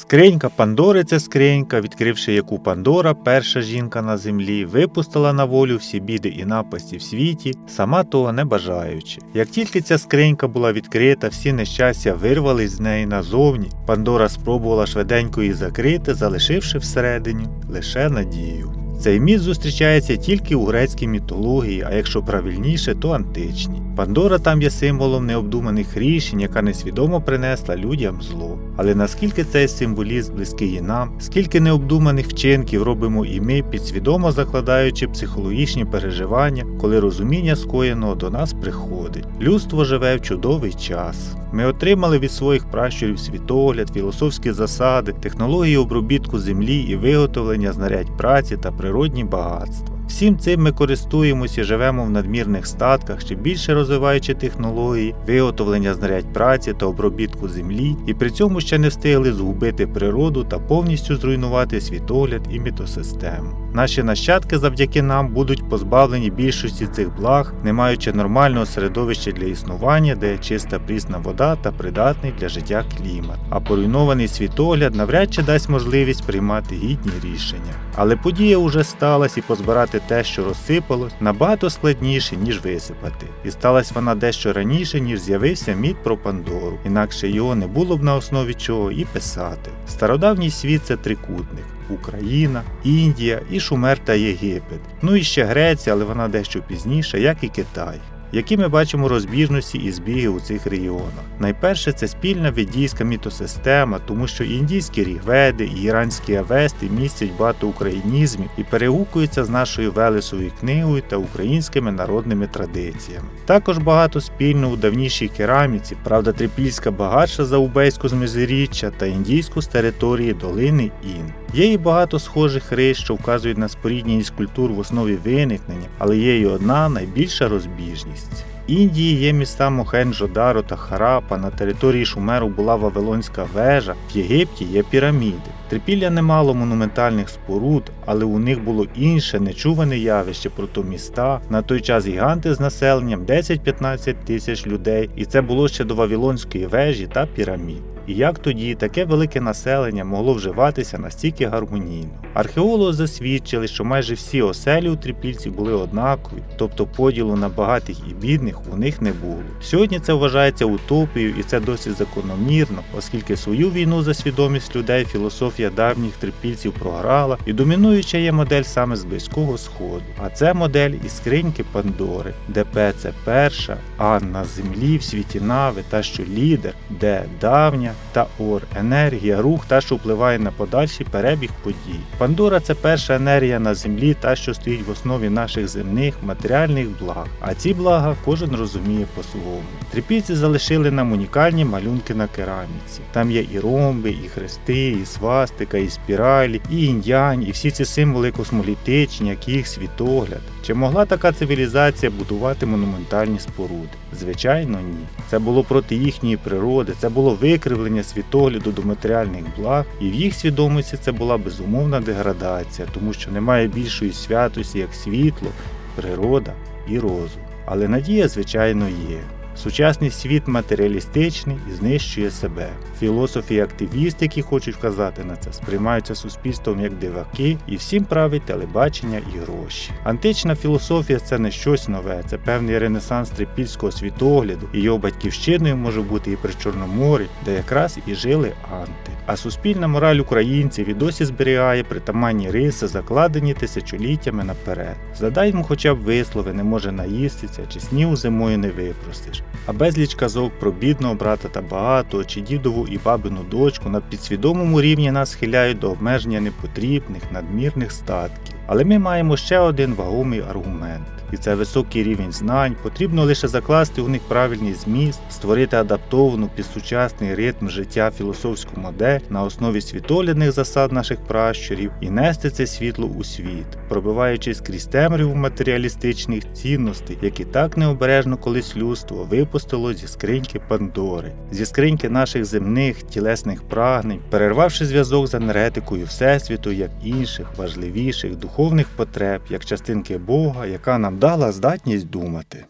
Скринька Пандори це скринька, відкривши яку Пандора, перша жінка на землі, випустила на волю всі біди і напасті в світі, сама того не бажаючи. Як тільки ця скринька була відкрита, всі нещастя вирвались з неї назовні. Пандора спробувала швиденько її закрити, залишивши всередині лише надію. Цей міст зустрічається тільки у грецькій мітології, а якщо правильніше, то античній. Пандора там є символом необдуманих рішень, яка несвідомо принесла людям зло. Але наскільки цей символізм близький і нам, скільки необдуманих вчинків робимо і ми, підсвідомо закладаючи психологічні переживання, коли розуміння скоєного до нас приходить. Людство живе в чудовий час. Ми отримали від своїх пращурів світогляд, філософські засади, технології обробітку землі і виготовлення знарядь праці та природні багатства. Всім цим ми користуємося живемо в надмірних статках, ще більше розвиваючи технології, виготовлення знарядь праці та обробітку землі, і при цьому ще не встигли згубити природу та повністю зруйнувати світогляд і мітосистему. Наші нащадки завдяки нам будуть позбавлені більшості цих благ, не маючи нормального середовища для існування, де чиста прісна вода та придатний для життя клімат. А поруйнований світогляд навряд чи дасть можливість приймати гідні рішення. Але подія уже сталася і позбирати те, що розсипалось, набагато складніше, ніж висипати. І сталася вона дещо раніше, ніж з'явився міт про Пандору, інакше його не було б на основі чого і писати. Стародавній світ це трикутник. Україна, Індія і Шумер та Єгипет. Ну і ще Греція, але вона дещо пізніше, як і Китай. Які ми бачимо розбіжності і збіги у цих регіонах. Найперше це спільна ведійська мітосистема, тому що індійські рігведи і іранські авести містять багато українізмів і перегукуються з нашою Велесовою книгою та українськими народними традиціями. Також багато спільно у давнішій кераміці, правда, трипільська багатша за убейську з Мезиріччя та індійську з території долини Ін. Є і багато схожих рис, що вказують на спорідненість культур в основі виникнення, але є й одна найбільша розбіжність. Індії є міста Мохенджо-Даро та Харапа, на території Шумеру була Вавилонська вежа, в Єгипті є піраміди. Трипілля не мало монументальних споруд, але у них було інше нечуване явище, прото міста. На той час гіганти з населенням 10-15 тисяч людей, і це було ще до Вавилонської вежі та пірамід. І як тоді таке велике населення могло вживатися настільки гармонійно? Археологи засвідчили, що майже всі оселі у трипільці були однакові, тобто поділу на багатих і бідних у них не було. Сьогодні це вважається утопією і це досить закономірно, оскільки свою війну за свідомість людей філософія давніх трипільців програла, і домінуюча є модель саме з близького сходу. А це модель із скриньки Пандори, де П це перша, А на землі в світі нави, та що лідер, Д давня та Ор енергія, рух та що впливає на подальший перебіг подій. Пандора це перша енергія на землі, та що стоїть в основі наших земних матеріальних благ. А ці блага кожен розуміє по-своєму. Трипільці залишили нам унікальні малюнки на кераміці. Там є і ромби, і хрести, і свастика, і спіралі, і індіань, і всі ці символи космолітичні, як їх світогляд. Чи могла така цивілізація будувати монументальні споруди? Звичайно, ні. Це було проти їхньої природи, це було викривлення світогляду до матеріальних благ, і в їх свідомості це була безумовна деградація, тому що немає більшої святості, як світло, природа і розум. Але надія, звичайно, є. Сучасний світ матеріалістичний і знищує себе. Філософи і активісти, які хочуть вказати на це, сприймаються суспільством як диваки, і всім править телебачення і гроші. Антична філософія це не щось нове, це певний ренесанс трипільського світогляду, і його батьківщиною може бути і при Чорноморі, де якраз і жили анти. А суспільна мораль українців і досі зберігає притаманні риси, закладені тисячоліттями наперед. Задаймо хоча б вислови, не може наїстися, чи снігу зимою не випростиш. А безліч казок про бідного брата та багатого, чи дідову і бабину дочку на підсвідомому рівні нас схиляють до обмеження непотрібних, надмірних статків. Але ми маємо ще один вагомий аргумент. І це високий рівень знань, потрібно лише закласти у них правильний зміст, створити адаптовану під сучасний ритм життя філософську модель на основі світоглядних засад наших пращурів і нести це світло у світ, пробиваючись крізь темряву матеріалістичних цінностей, які так необережно колись людство випустило зі скриньки Пандори, зі скриньки наших земних тілесних прагнень, перервавши зв'язок з енергетикою Всесвіту як інших важливіших духовних потреб, як частинки Бога, яка нам дала здатність думати.